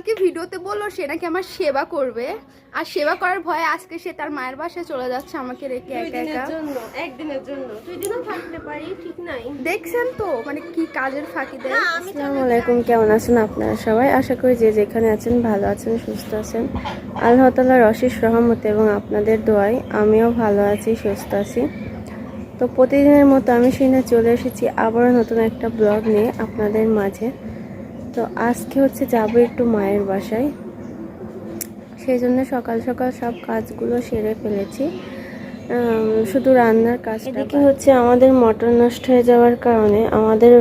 কালকে ভিডিওতে বলল সে নাকি আমার সেবা করবে। আর সেবা করার ভয়ে আজকে সে তার মায়ের বাসায় চলে যাচ্ছে আমাকে রেখে একা একা। একদিনের জন্য। দুই দিনও থাকতে পারি ঠিক নাই। দেখছেন তো মানে কি কাজের ফাঁকি দেয়। না আসসালামু আলাইকুম কেমন আছেন আপনারা সবাই? আশা করি যে যেখানে আছেন ভালো আছেন সুস্থ আছেন। আল্লাহ তালার অশেষ রহমত এবং আপনাদের দোয়ায় আমিও ভালো আছি সুস্থ আছি। তো প্রতিদিনের মতো আমি সেখানে চলে এসেছি আবারও নতুন একটা ব্লগ নিয়ে আপনাদের মাঝে। তো আজকে হচ্ছে যাব একটু মায়ের বাসায়। সেই জন্য সকাল সকাল সব কাজগুলো সেরে ফেলেছি। শুধু রান্নার কাজ এদিকে হচ্ছে আমাদের মটর নষ্ট হয়ে যাওয়ার কারণে আমাদের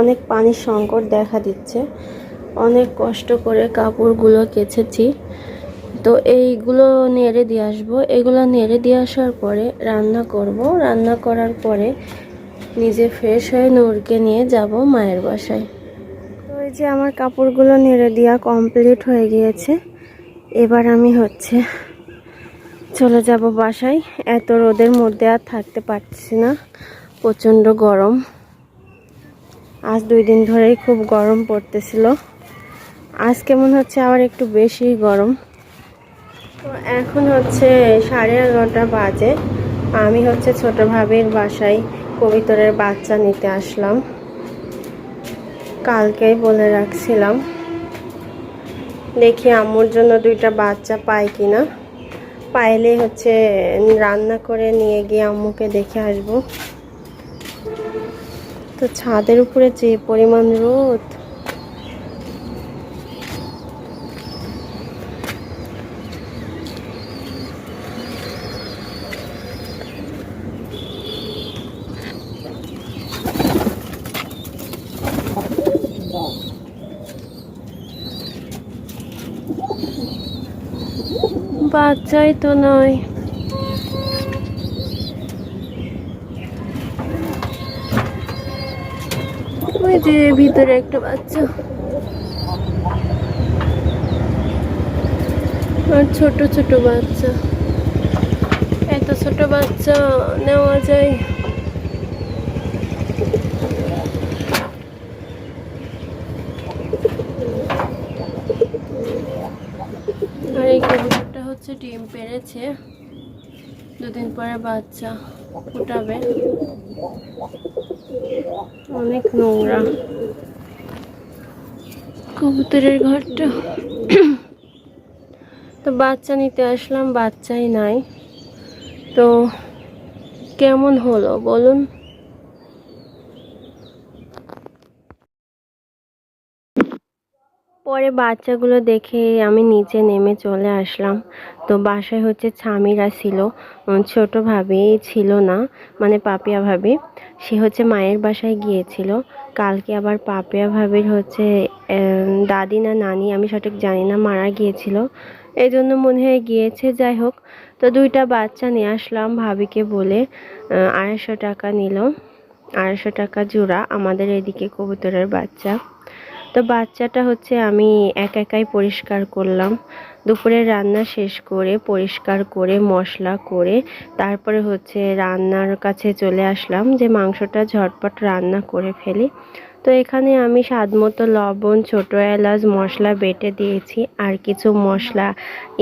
অনেক পানির সংকট দেখা দিচ্ছে। অনেক কষ্ট করে কাপড়গুলো কেচেছি। তো এইগুলো নেড়ে দিয়ে আসব। এগুলো নেড়ে দিয়ে আসার পরে রান্না করব। রান্না করার পরে নিজে ফ্রেশ হয়ে নূরকে নিয়ে যাব মায়ের বাসায়। এই যে আমার কাপড়গুলো নেড়ে দেওয়া কমপ্লিট হয়ে গিয়েছে। এবার আমি হচ্ছে চলে যাব বাসায়। এত রোদের মধ্যে আর থাকতে পারছি না। প্রচণ্ড গরম। আজ দুই দিন ধরেই খুব গরম পড়তেছিল। আজ কেমন হচ্ছে? আবার একটু বেশি গরম। তো এখন হচ্ছে সাড়ে এগারোটা বাজে। আমি হচ্ছে ছোট ভাবির বাসায় কবিতরের বাচ্চা নিতে আসলাম। কালকেই বলে রাখছিলাম। দেখি আম্মুর জন্য দুইটা বাচ্চা পাই কিনা। পাইলে হচ্ছে রান্না করে নিয়ে গিয়ে আম্মুকে দেখে আসব। তো ছাদের উপরে যে পরিমাণ রোদ বাচ্চাই তো নয়। ওই যে ভিতরে একটা বাচ্চা। আর ছোট ছোট বাচ্চা। এত ছোট বাচ্চা নেওয়া যায় আর এই কবুতরটা হচ্ছে ডিম পেড়েছে দুদিন পরে বাচ্চা ফুটাবে। অনেক নোংরা। কবুতরের ঘরটা। তো বাচ্চা নিতে আসলাম, বাচ্চাই নাই। তো কেমন হলো বলুন? পরে বাচ্চাগুলো দেখে আমি নিচে নেমে চলে আসলাম। তো বাসায় হচ্ছে ছামিরা ছিল ছোট ছিল না মানে পাপিয়া ভাবি। সে হচ্ছে মায়ের বাসায় গিয়েছিল। কালকে আবার পাপিয়া ভাবির হচ্ছে দাদি না নানি, আমি সঠিক জানি না, মারা গিয়েছিল। এই জন্য মনে হয় গিয়েছে, যাই হোক। তো দুইটা বাচ্চা নিয়ে আসলাম ভাবিকে বলে আড়াইশো টাকা নিল। আড়াইশো টাকা জোড়া, আমাদের এদিকে কবুতরের বাচ্চা। তো বাচ্চাটা হচ্ছে আমি এক একাই পরিষ্কার করলাম। দুপুরে রান্না শেষ করে পরিষ্কার করে, মশলা করে তারপরে হচ্ছে রান্নার কাছে চলে আসলাম যে মাংসটা ঝটপট রান্না করে ফেলি। তো এখানে আমি স্বাদ মতো লবণ, ছোটো এলাচ, মশলা বেটে দিয়েছি আর কিছু মশলা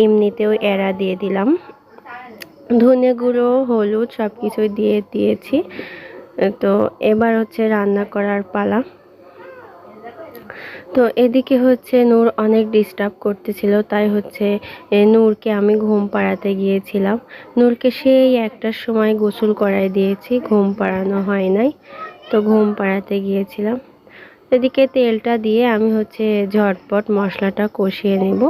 এমনিতেও এড়া দিয়ে দিলাম। ধনে গুঁড়ো, হলুদ সব কিছুই দিয়ে দিয়েছি। তো এবার হচ্ছে রান্না করার পালা। তো এদিকে হচ্ছে নূর অনেক ডিস্টার্ব করতেছিল, তাই হচ্ছে নূরকে আমি ঘুম পাড়াতে গিয়েছিলাম। নূরকে সেই একটার সময় গোসল করাই দিয়েছি, ঘুম পাড়ানো হয় নাই, তো ঘুম পাড়াতে গিয়েছিলাম। এদিকে তেলটা দিয়ে আমি হচ্ছে ঝটপট মশলাটা কষিয়ে নেব,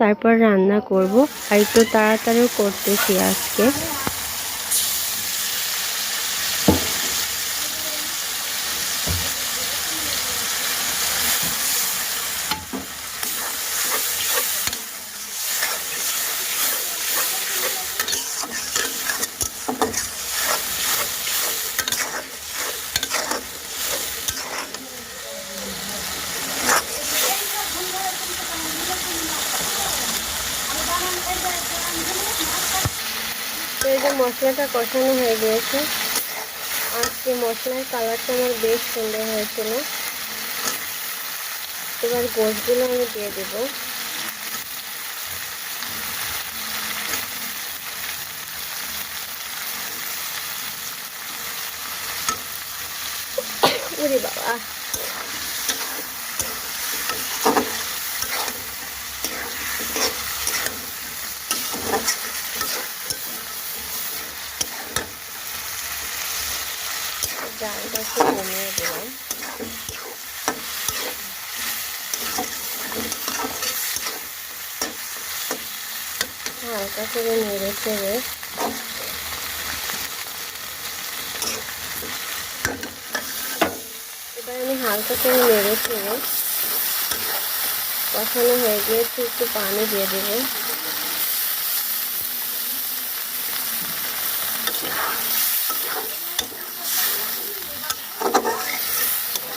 তারপর রান্না করব, আর একটু তাড়াতাড়িও করতেছি আজকে। মশলাটা কষানো হয়ে গিয়েছে আজকে মশলার কালারটা আমার বেশ সুন্দর হয়েছিল এবার গোশগুলো আমি দিয়ে দেবো বাবা হালকা করে নেড়ে চেড়ে। এবার আমি হালকা করে নেড়ে চেড়ে। কষানো হয়ে গিয়েছে, একটু পানি দিয়ে দেবো।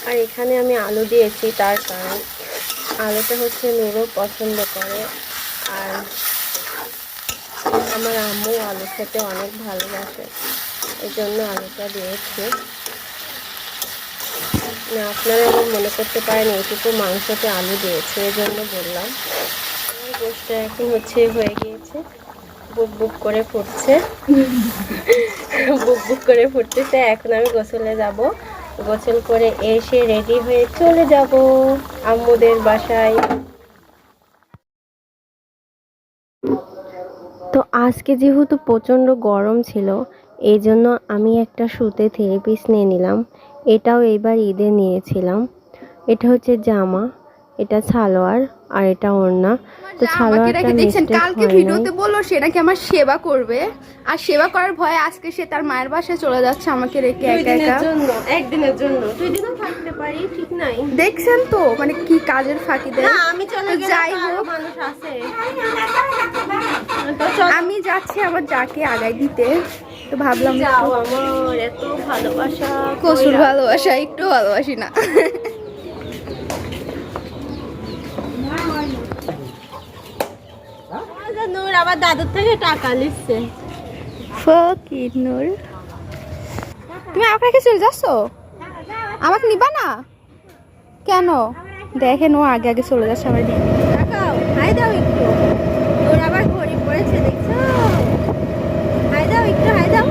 আর এখানে আমি আলু দিয়েছি তার কারণ আলুটা হচ্ছে নুরো পছন্দ করে। আর আমার আম্মু আলু খেতে অনেক ভালোবাসে এই জন্য আলুটা দিয়েছি। না আপনারা এবার মনে করতে পারেন এইটুকু মাংসতে আলু দিয়েছে এই জন্য বললাম। গোষ্ঠটা এখন হচ্ছে হয়ে গিয়েছে বুক বুক করে ফুটছে। বুক বুক করে ফুটতেছে এখন আমি গোসলে যাব। গোসল করে এসে রেডি হয়ে চলে যাব আম্মুদের বাসায়। তো আজকে যেহেতু প্রচণ্ড গরম ছিল, এই জন্য আমি একটা সুতে থেরাপিস নিয়ে নিলাম। এটাও এইবার ঈদে নিয়েছিলাম। এটা হচ্ছে জামা। এটা সালোয়ার আর এটা ওড়না। তো সালোয়ারটা দেখছেন কালকে ভিডিওতে বলল সে নাকি আমার সেবা করবে। আর সেবা করার ভয়ে আজকে সে তার মায়ের বাসায় চলে যাচ্ছে আমাকে রেখে একা দিনের একা। জন্য একদিনের জন্য। দুই দিনও থাকতে পারি ঠিক নাই। দেখছেন তো মানে কি কাজের ফাঁকি দেয়। না আমি চলে গেলে যাই হোক। মানুষ আছে। তো চল। আমি যাচ্ছি আমার যাকে আগাই দিতে। তো ভাবলাম যাও আমার এত ভালোবাসা। কসুর ভালোবাসা একটু ভালোবাসি না আচ্ছা, নূর আবার দাদুর থেকে টাকা নিচ্ছে। ফকির নূর। তুমি আমার কাছে চলে যাচ্ছ? আমাকে নিবা না? কেন? দেখেন ও আগে আগে চলে যাচ্ছে আমার দিকে। টাকাও হাই দাও একটু। নূর আবার ঘড়ি পড়েছে দেখছ? হাই দাও একটু হাই দাও।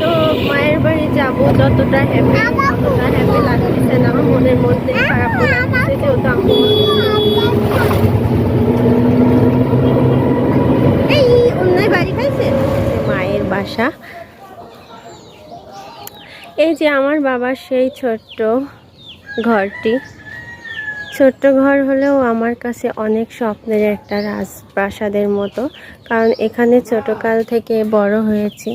তো মায়ের বাড়ি যাব যতটা হ্যাপি ততটা হ্যাপি লাগতেছে না মনের মধ্যে খারাপ যেহেতু আম্মু মায়ের বাসা। এই যে আমার বাবার সেই ছোট্ট ঘরটি। ছোট্ট ঘর হলেও আমার কাছে অনেক স্বপ্নের একটা রাজপ্রাসাদের মতো কারণ এখানে ছোটকাল থেকে বড় হয়েছি।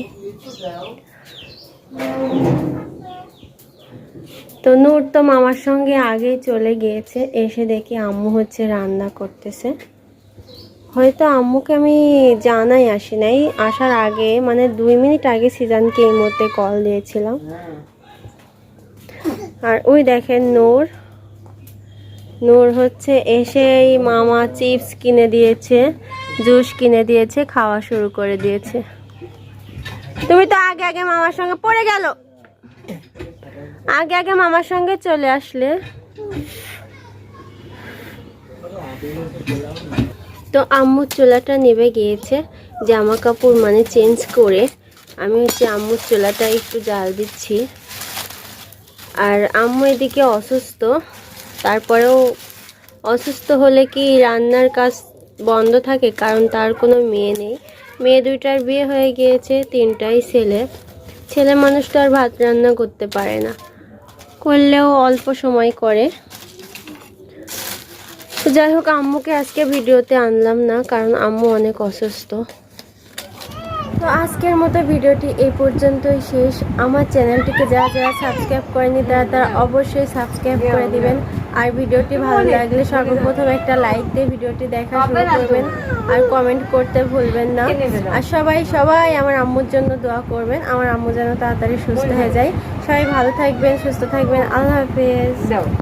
তো নূর তো মামার সঙ্গে আগেই চলে গিয়েছে, এসে দেখি আম্মু হচ্ছে রান্না করতেছে। হয়তো আম্মুকে আমি জানাই আসি নাই, আসার আগে মানে দুই মিনিট আগে সিজানকে এই মুহূর্তে কল দিয়েছিলাম। আর ওই দেখেন নূর নূর হচ্ছে এসেই মামা চিপস কিনে দিয়েছে, জুস কিনে দিয়েছে, খাওয়া শুরু করে দিয়েছে। তুমি তো আগে আগে মামার সঙ্গে পড়ে গেল। আগে আগে মামার সঙ্গে চলে আসলে। তো আম্মুর চোলাটা নেবে গিয়েছে, জামা কাপড় মানে চেঞ্জ করে। আমি হচ্ছে আম্মুর চুলাটা একটু জাল দিচ্ছি। আর আম্মু এদিকে অসুস্থ, তারপরেও অসুস্থ হলে কি রান্নার কাজ বন্ধ থাকে? কারণ তার কোনো মেয়ে নেই। মেয়ে দুইটার বিয়ে হয়ে গিয়েছে, তিনটাই ছেলে। ছেলে মানুষ তো আর ভাত রান্না করতে পারে না। করলেও অল্প সময় করে। তো যাই হোক, আম্মুকে আজকে ভিডিওতে আনলাম না, কারণ আম্মু অনেক অসুস্থ। তো আজকের মতো ভিডিওটি এই পর্যন্তই শেষ। আমার চ্যানেলটিকে যারা যারা সাবস্ক্রাইব করেনি, তারা তারা অবশ্যই সাবস্ক্রাইব করে দিবেন। আর ভিডিওটি ভালো লাগলে সর্বপ্রথম একটা লাইক দিয়ে ভিডিওটি দেখা শুরু করবেন। আর কমেন্ট করতে ভুলবেন না। আর সবাই সবাই আমার আম্মুর জন্য দোয়া করবেন। আমার আম্মু যেন তাড়াতাড়ি সুস্থ হয়ে যায়। সবাই ভালো থাকবেন সুস্থ থাকবেন। আল্লাহ হাফেজ।